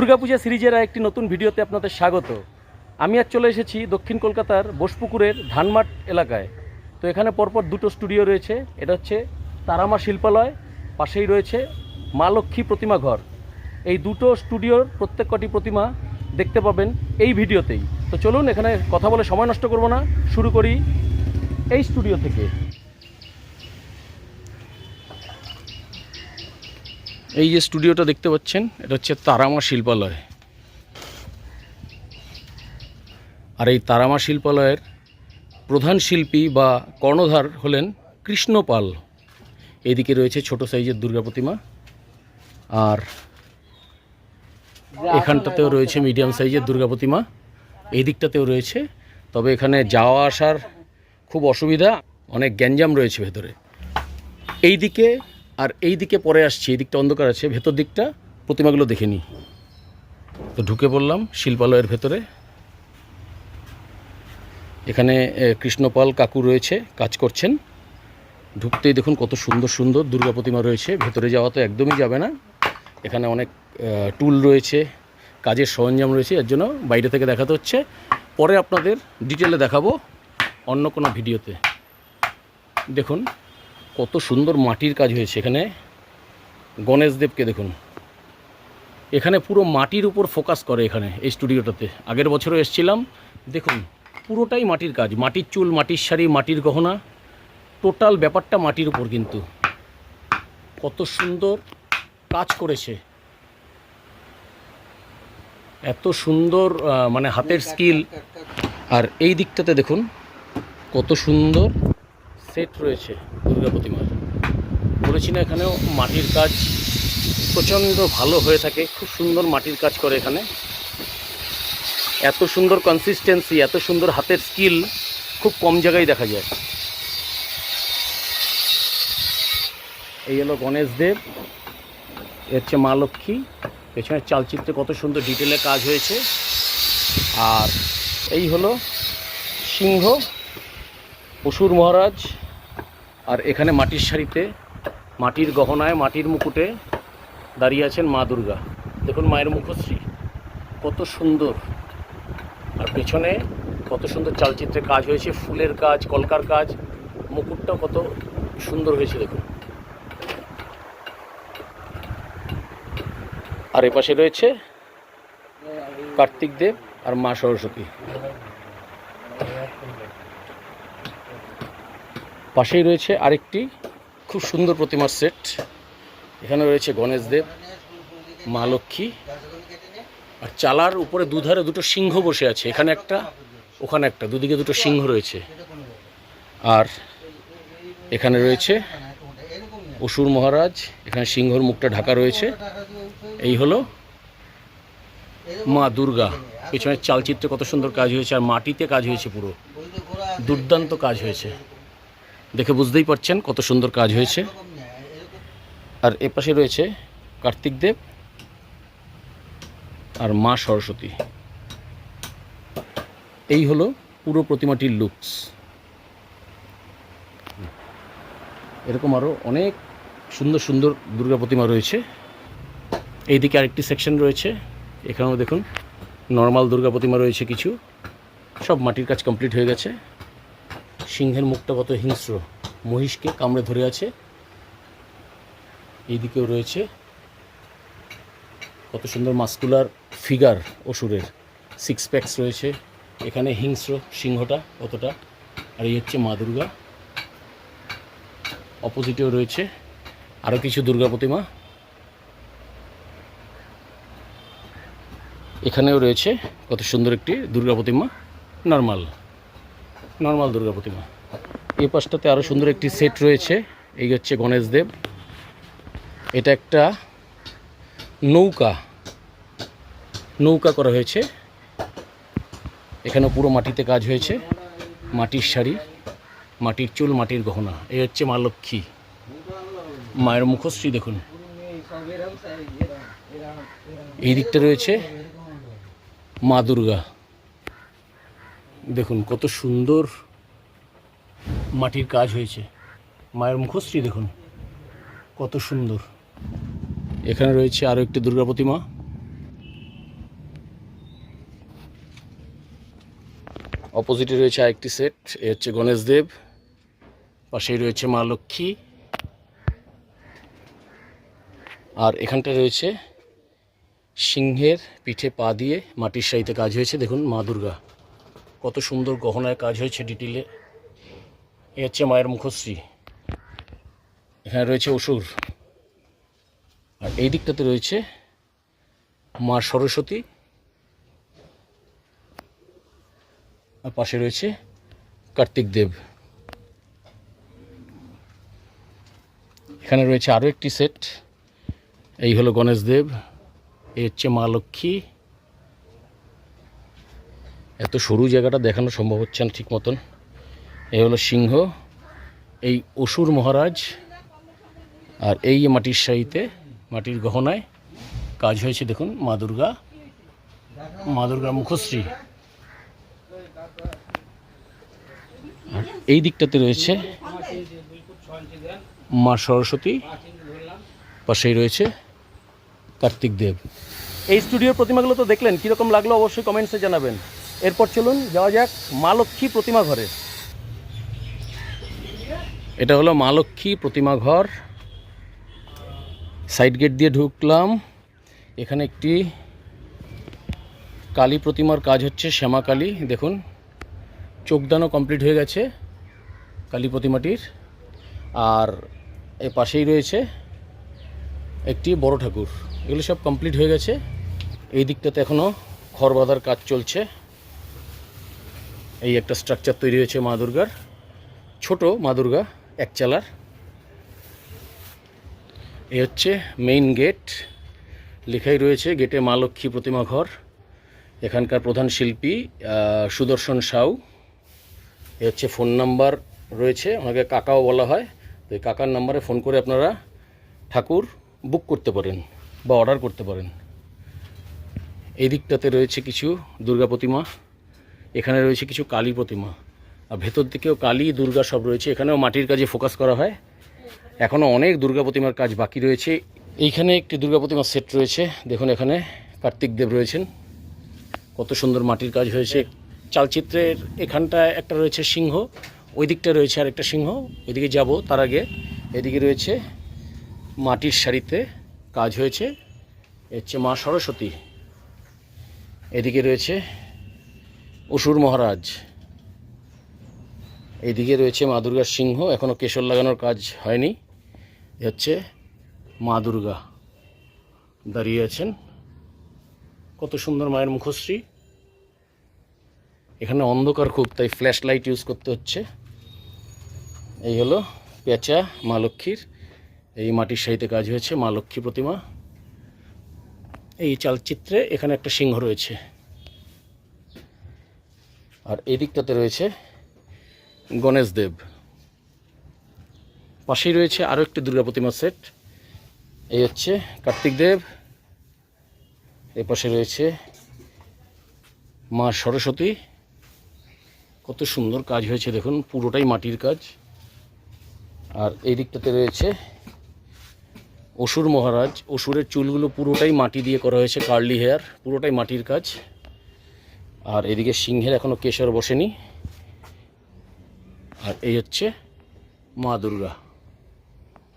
দুর্গাপূজা সিরিজের একটি নতুন ভিডিওতে আপনাদের স্বাগত। আমি আজ চলে এসেছি দক্ষিণ কলকাতার বোসপুকুরের ধানমাট এলাকায়। তো এখানে পরপর দুটো স্টুডিও রয়েছে। এটা হচ্ছে তারামা শিল্পালয়, পাশেই রয়েছে মা লক্ষ্মী প্রতিমা ঘর। এই দুটো স্টুডিওর প্রত্যেক কটি প্রতিমা দেখতে পাবেন এই ভিডিওতেই। তো চলুন, এখানে কথা বলে সময় নষ্ট করব না। শুরু করি এই স্টুডিও থেকে। এই যে স্টুডিওটা দেখতে পাচ্ছেন, এটা হচ্ছে তারামা শিল্পালয়। আর এই তারামা শিল্পালয়ের প্রধান শিল্পী বা কর্ণধার হলেন কৃষ্ণপাল এদিকে রয়েছে ছোট সাইজের দুর্গা প্রতিমা, আর এখানটাতেও রয়েছে মিডিয়াম সাইজের দুর্গা প্রতিমা, এই দিকটাতেও রয়েছে। তবে এখানে যাওয়া আসার খুব অসুবিধা, অনেক গ্যাঞ্জাম রয়েছে ভেতরে। এই দিকে আর এই দিকে পরে আসছি, এই দিকটা অন্ধকার আছে, ভেতর দিকটা প্রতিমাগুলো দেখে নিই তো ঢুকে পড়লাম শিল্পালয়ের ভেতরে। এখানে কৃষ্ণপাল কাকু রয়েছে, কাজ করছেন। ঢুকতেই দেখুন কত সুন্দর সুন্দর দুর্গা প্রতিমা রয়েছে, ভেতরে যাওয়া তো একদমই যাবে না। এখানে অনেক টুল রয়েছে, কাজের সরঞ্জাম রয়েছে, এর জন্য বাইরে থেকে দেখাতে হচ্ছে। পরে আপনাদের ডিটেলে দেখাবো অন্য কোনো ভিডিওতে। দেখুন কত সুন্দর মাটির কাজ হয়েছে এখানে। গণেশদেবকে দেখুন। এখানে পুরো মাটির উপর ফোকাস করে এখানে, এই স্টুডিওটাতে আগের বছরও এসেছিলাম। দেখুন, পুরোটাই মাটির কাজ। মাটির চুল, মাটির শাড়ি, মাটির গহনা। টোটাল ব্যাপারটা মাটির উপর কিন্তু। কত সুন্দর কাজ করেছে। এত সুন্দর মানে হাতের স্কিল আর এই দিকটাতে দেখুন, কত সুন্দর সেট রয়েছে। দুর্গা প্রতিমার বলেছি না এখানেও মাটির কাজ প্রচণ্ড ভালো হয়ে থাকে, খুব সুন্দর মাটির কাজ করে এখানে। এত সুন্দর কনসিস্টেন্সি এত সুন্দর হাতের স্কিল খুব কম জায়গায় দেখা যায়। এই হলো গণেশ দেব এ হচ্ছে মা লক্ষ্মী, পেছনের চালচিত্রে কত সুন্দর ডিটেলে কাজ হয়েছে। আর এই হলো সিংহ, অসুর মহারাজ আর এখানে মাটির শাড়িতে মাটির গহনায়, মাটির মুকুটে দাঁড়িয়ে আছেন মা দুর্গা। দেখুন মায়ের মুখশ্রী, কত সুন্দর। আর পেছনে কত সুন্দর চালচিত্রে কাজ হয়েছে, ফুলের কাজ, কলকার কাজ, মুকুটটাও কত সুন্দর হয়েছে, দেখুন। আর এপাশে রয়েছে কার্তিক দেব আর মা সরস্বতী। পাশেই রয়েছে আরেকটি খুব সুন্দর প্রতিমার সেট। এখানে রয়েছে গণেশ দেব, মা লক্ষ্মী আর চালার উপরে দুধারে দুটো সিংহ বসে আছে। এখানে একটা, ওখানে একটা, দুদিকে দুটো সিংহ রয়েছে। আর এখানে রয়েছে অসুর মহারাজ, এখানে সিংহর মুখটা ঢাকা রয়েছে। এই হলো মা দুর্গা। পেছনের চালচিত্রে কত সুন্দর কাজ হয়েছে, আর মাটিতে কাজ হয়েছে পুরো। দুর্দান্ত কাজ হয়েছে। দেখে বুঝতেই পারছেন কত সুন্দর কাজ হয়েছে। আর এপাশে রয়েছে কার্তিক দেব আর মা সরস্বতী। এই হলো পুরো প্রতিমাটির লুকস। এরকম আরও অনেক সুন্দর সুন্দর দুর্গা প্রতিমা রয়েছে। এইদিকে আরেকটি সেকশন রয়েছে। এখানেও দেখুন, নর্মাল দুর্গা প্রতিমা রয়েছে কিছু। সব মাটির কাজ কমপ্লিট হয়ে গেছে। সিংহের মুখটা কত হিংস্র। মহিষকে কামড়ে ধরে আছে। এইদিকেও রয়েছে। কত সুন্দর মাস্কুলার ফিগার অসুরের। সিক্স প্যাকস রয়েছে। এখানে হিংস্র সিংহটা কতটা। আর এই হচ্ছে মা দুর্গা। অপোজিটেও রয়েছে। আরও কিছু দুর্গা প্রতিমা। এখানেও রয়েছে কত সুন্দর একটি দুর্গা প্রতিমা। নর্মাল নর্মাল দুর্গা প্রতিমা। এই পাশটাতে আরও সুন্দর একটি সেট রয়েছে, এই হচ্ছে গণেশ দেব। এটা একটা নৌকা নৌকা করা হয়েছে। এখানে পুরো মাটিতে কাজ হয়েছে, মাটির শাড়ি মাটির চুল, মাটির গহনা। এই হচ্ছে মা লক্ষ্মী। মায়ের মুখশ্রী দেখুন। এই দিকটা রয়েছে মা দুর্গা। দেখুন, কত সুন্দর মাটির কাজ হয়েছে। মায়ের মুখশ্রী দেখুন, কত সুন্দর। এখানে রয়েছে আরও একটি দুর্গা প্রতিমা। অপোজিটে রয়েছে আরেকটি সেট, এ হচ্ছে গণেশ দেব, পাশেই রয়েছে মা লক্ষ্মী। আর এখানটা রয়েছে সিংহের পিঠে পা দিয়ে মাটির সাইতে কাজ হয়েছে, দেখুন মা দুর্গা। কত সুন্দর গহনায় কাজ হয়েছে ডিটেলে এ। হচ্ছে মায়ের মুখশ্রী। এখানে রয়েছে অসুর। আর এই দিকটাতে রয়েছে মা সরস্বতী। আর পাশে রয়েছে কার্তিক দেব। এখানে রয়েছে আরও একটি সেট এই হলো গণেশ দেব। এই হচ্ছে মা লক্ষ্মী। এত সরু জায়গাটা দেখানো সম্ভব হচ্ছে না ঠিক মতন। এই হলো সিংহ, এই অসুর মহারাজ, আর এই মাটির শাড়িতে, মাটির গহনায় কাজ হয়েছে দেখুন, মা দুর্গা, মা দুর্গার মুখশ্রী। আর এই দিকটাতে রয়েছে মা সরস্বতী, পাশেই রয়েছে কার্তিক দেব। এই স্টুডিওর প্রতিমাগুলো তো দেখলেন, কীরকম লাগল অবশ্যই কমেন্টসে জানাবেন। এরপর চলুন যাওয়া যাক মা লক্ষ্মী প্রতিমা ঘরে। এটা হলো মা লক্ষ্মী প্রতিমা ঘর। সাইড গেট দিয়ে ঢুকলাম। এখানে একটি কালী প্রতিমার কাজ হচ্ছে শ্যামা কালী। দেখুন, চোখদানও কমপ্লিট হয়ে গেছে কালী প্রতিমাটির। আর এর পাশেই রয়েছে একটি বড় ঠাকুর। এগুলো সব কমপ্লিট হয়ে গেছে। এই দিকটাতে এখনও খড় বাঁধার কাজ চলছে। এই একটা স্ট্রাকচার তৈরি হয়েছে মা দুর্গার। ছোটো মা দুর্গা, এক চালার। এই হচ্ছে মেইন গেট লেখাই রয়েছে গেটে মা লক্ষ্মী প্রতিমা ঘর। এখানকার প্রধান শিল্পী সুদর্শন সাউ। এ হচ্ছে ফোন নাম্বার রয়েছে, ওনাকে কাকাও বলা হয়। তো এই কাকার নাম্বারে ফোন করে আপনারা ঠাকুর বুক করতে পারেন বা অর্ডার করতে পারেন। এই দিকটাতে রয়েছে কিছু দুর্গা প্রতিমা। এখানে রয়েছে কিছু কালী প্রতিমা। আর ভেতর দিকেও কালী, দুর্গা সব রয়েছে। এখানেও মাটির কাজে ফোকাস করা হয়। এখনও অনেক দুর্গা প্রতিমার কাজ বাকি রয়েছে। এইখানে একটি দুর্গা প্রতিমার সেট রয়েছে। দেখুন এখানে কার্তিক দেব রয়েছেন। কত সুন্দর মাটির কাজ হয়েছে। চালচিত্রের এখানটায় একটা রয়েছে সিংহ, ওই দিকটা রয়েছে আর একটা সিংহ। ওইদিকে যাব তার আগে। এদিকে রয়েছে মাটির শাড়িতে কাজ হয়েছে। হচ্ছে মা সরস্বতী। এদিকে রয়েছে অসুর মহারাজ। এইদিকে রয়েছে মা দুর্গার সিংহ এখনও কেশর লাগানোর কাজ হয়নি। হচ্ছে মা দুর্গা দাঁড়িয়ে আছেন। কত সুন্দর মায়ের মুখশ্রী। এখানে অন্ধকার খুব, তাই ফ্ল্যাশ লাইট ইউজ করতে হচ্ছে। এই হলো পেঁচা, মা লক্ষ্মীর। এই মাটির সাহিতে কাজ হয়েছে মা লক্ষ্মী প্রতিমা। এই চালচিত্রে এখানে একটা সিংহ রয়েছে। আর এই দিকটাতে রয়েছে গণেশ দেব। পাশেই রয়েছে আরও একটি দুর্গা প্রতিমা সেট। এই হচ্ছে কার্তিক দেব। এ পাশে রয়েছে মা সরস্বতী। কত সুন্দর কাজ হয়েছে দেখুন, পুরোটাই মাটির কাজ। আর এই দিকটাতে রয়েছে অসুর মহারাজ। অসুরের চুলগুলো পুরোটাই মাটি দিয়ে করা হয়েছে, কার্লি হেয়ার, পুরোটাই মাটির কাজ। আর এদিকে সিংহের এখনও কেশর বসেনি। আর এই হচ্ছে মা দুর্গা।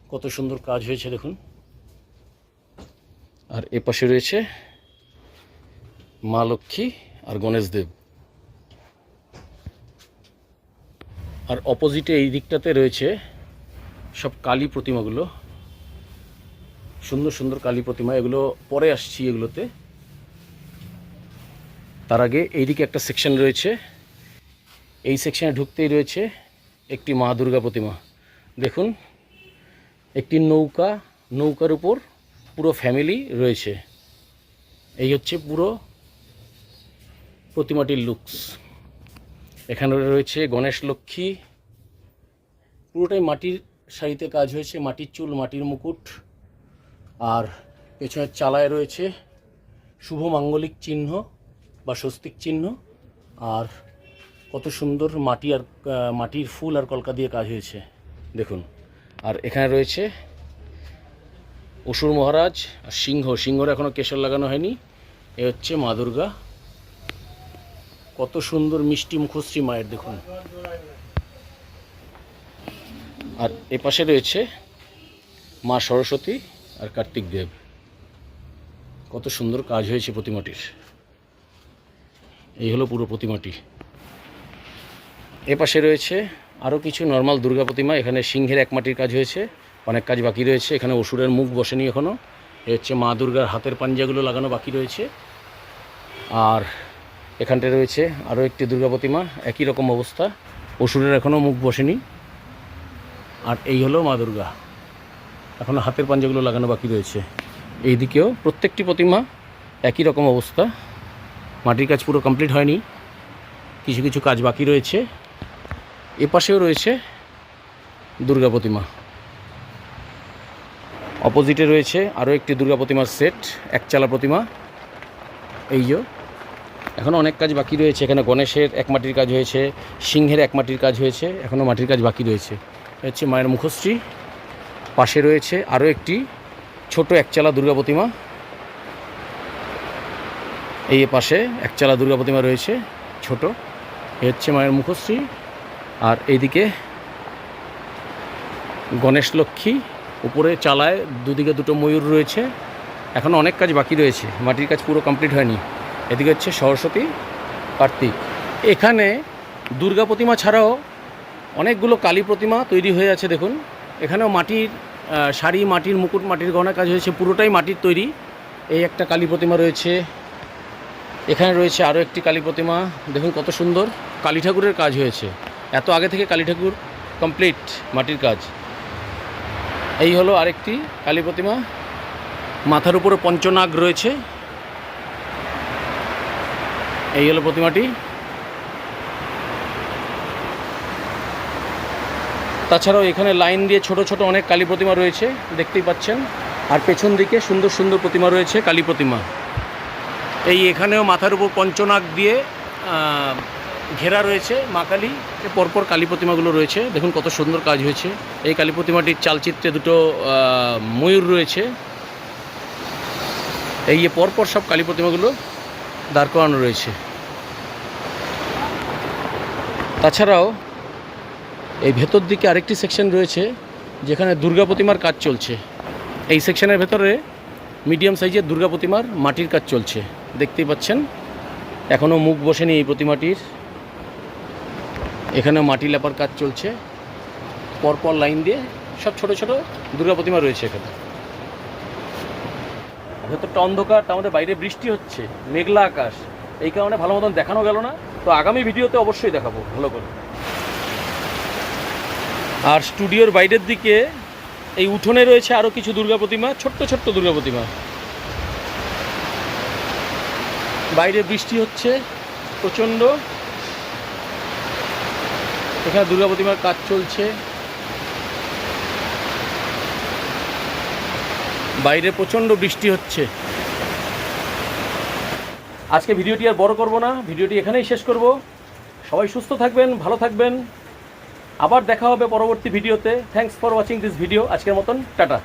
কত সুন্দর কাজ হয়েছে দেখুন। আর এ পাশে রয়েছে মা লক্ষ্মী আর গণেশ দেব। আর অপোজিটে এই দিকটাতে রয়েছে সব কালী প্রতিমাগুলো। সুন্দর সুন্দর কালী প্রতিমা, এগুলো পরে আসছি এগুলোতে। তার আগে এইদিকে একটা সেকশন রয়েছে। এই সেকশনে ঢুকতেই রয়েছে একটি মা দুর্গা প্রতিমা। দেখুন, একটি নৌকা, নৌকার উপর পুরো ফ্যামিলি রয়েছে। এই হচ্ছে পুরো প্রতিমাটির লুকস এখানে রয়েছে গণেশ লক্ষ্মী। পুরোটাই মাটির শাড়িতে কাজ হয়েছে, মাটির চুল, মাটির মুকুট। আর পেছনের চালায় রয়েছে শুভ মাঙ্গলিক চিহ্ন। বা স্বস্তিক চিহ্ন। আর কত সুন্দর মাটি আর মাটির ফুল আর কলকা দিয়ে কাজ হয়েছে। দেখুন, আর এখানে রয়েছে অসুর মহারাজ আর সিংহ। সিংহর এখনও কেশর লাগানো হয়নি। এ হচ্ছে মা দুর্গা। কত সুন্দর মিষ্টি মুখশ্রী মায়ের, দেখুন। আর এ পাশে রয়েছে মা সরস্বতী আর কার্তিক দেব। কত সুন্দর কাজ হয়েছে প্রতিমাটির। এই হলো পুরো প্রতিমাটি। এ পাশে রয়েছে আরও কিছু নর্মাল দুর্গা প্রতিমা। এখানে সিংহের এক মাটির কাজ হয়েছে, অনেক কাজ বাকি রয়েছে। এখানে অসুরের মুখ বসেনি এখনও এ হচ্ছে মা দুর্গার হাতের পাঞ্জাগুলো লাগানো বাকি রয়েছে। আর এখানটায় রয়েছে আরও একটি দুর্গা প্রতিমা, একই রকম অবস্থা। অসুরের এখনও মুখ বসেনি। আর এই হলো মা দুর্গা। এখনও হাতের পাঞ্জাগুলো লাগানো বাকি রয়েছে। এই দিকেও প্রত্যেকটি প্রতিমা একই রকম অবস্থা। মাটির কাজ পুরো কমপ্লিট হয়নি। কিছু কিছু কাজ বাকি রয়েছে। এ পাশেও রয়েছে দুর্গা প্রতিমা। অপোজিটে রয়েছে আরও একটি দুর্গা প্রতিমার সেট, একচালা প্রতিমা। এই যে এখনও অনেক কাজ বাকি রয়েছে। এখানে গণেশের এক মাটির কাজ হয়েছে, সিংহের এক মাটির কাজ হয়েছে এখনও মাটির কাজ বাকি রয়েছে। হচ্ছে মায়ের মুখশ্রী। পাশে রয়েছে আরও একটি ছোট একচালা দুর্গা প্রতিমা। এই পাশে একচালা দুর্গা প্রতিমা রয়েছে, ছোট। এ হচ্ছে মায়ের মুখশ্রী। আর এইদিকে গণেশ লক্ষ্মী, উপরে চালায়, দুদিকে দুটো ময়ূর রয়েছে। এখনও অনেক কাজ বাকি রয়েছে, মাটির কাজ পুরো কমপ্লিট হয়নি। এদিকে হচ্ছে সরস্বতী, কার্তিক। এখানে দুর্গা প্রতিমা ছাড়াও অনেকগুলো কালী প্রতিমা তৈরি হয়ে আছে, দেখুন। এখানেও মাটির শাড়ি, মাটির মুকুট, মাটির গহনা কাজ হয়েছে, পুরোটাই মাটির তৈরি। এই একটা কালী প্রতিমা রয়েছে। এখানে রয়েছে আরও একটি কালী প্রতিমা। দেখুন কত সুন্দর। কালী ঠাকুরের কাজ হয়েছে। এত আগে থেকে কালী ঠাকুর কমপ্লিট মাটির কাজ। এই হলো আরেকটি কালী প্রতিমা। মাথার উপরে পঞ্চনাগ রয়েছে। এই হলো প্রতিমাটি। তাছাড়াও এখানে লাইন দিয়ে ছোট ছোট অনেক কালী প্রতিমা রয়েছে, দেখতেই পাচ্ছেন। আর পেছন দিকে সুন্দর সুন্দর প্রতিমা রয়েছে, কালী প্রতিমা। এই এখানেও মাথার উপর পঞ্চনাগ দিয়ে ঘেরা রয়েছে মা কালী। পরপর কালী প্রতিমাগুলো রয়েছে। দেখুন কত সুন্দর কাজ হয়েছে। এই কালী প্রতিমাটির চালচিত্রে দুটো ময়ূর রয়েছে। এই যে পরপর সব কালী প্রতিমাগুলো দাঁড় করানো রয়েছে। তাছাড়াও এই ভেতর দিকে আরেকটি সেকশন রয়েছে, যেখানে দুর্গা প্রতিমার কাজ চলছে। এই সেকশনের ভেতরে মিডিয়াম সাইজের দুর্গা প্রতিমার মাটির কাজ চলছে। দেখতেই পাচ্ছেন। এখনও মুখ বসেনি এই প্রতিমাটির। এখানে মাটি লেপার কাজ চলছে। পরপর লাইন দিয়ে সব ছোট ছোট দুর্গা প্রতিমা রয়েছে এখানে। ভেতরটা অন্ধকার মধ্যে বাইরে বৃষ্টি হচ্ছে, মেঘলা আকাশ। এই কারণে ভালো মতন দেখানো গেল না। তো আগামী ভিডিওতে অবশ্যই দেখাবো, ভালো করে। আর স্টুডিওর বাইরের দিকে এই উঠোনে রয়েছে আরও কিছু দুর্গা প্রতিমা, ছোট্ট ছোট্ট দুর্গা প্রতিমা। বাইরে বৃষ্টি হচ্ছে, প্রচণ্ড। এখানে দুর্গা প্রতিমার কাজ চলছে। বাইরে প্রচণ্ড বৃষ্টি হচ্ছে। আজকে ভিডিওটি আর বড় করব না, ভিডিওটি এখানেই শেষ করব। সবাই সুস্থ থাকবেন, ভালো থাকবেন। আবার দেখা হবে পরবর্তী ভিডিওতে। Thanks for watching this video আজকের মতন, টাটা।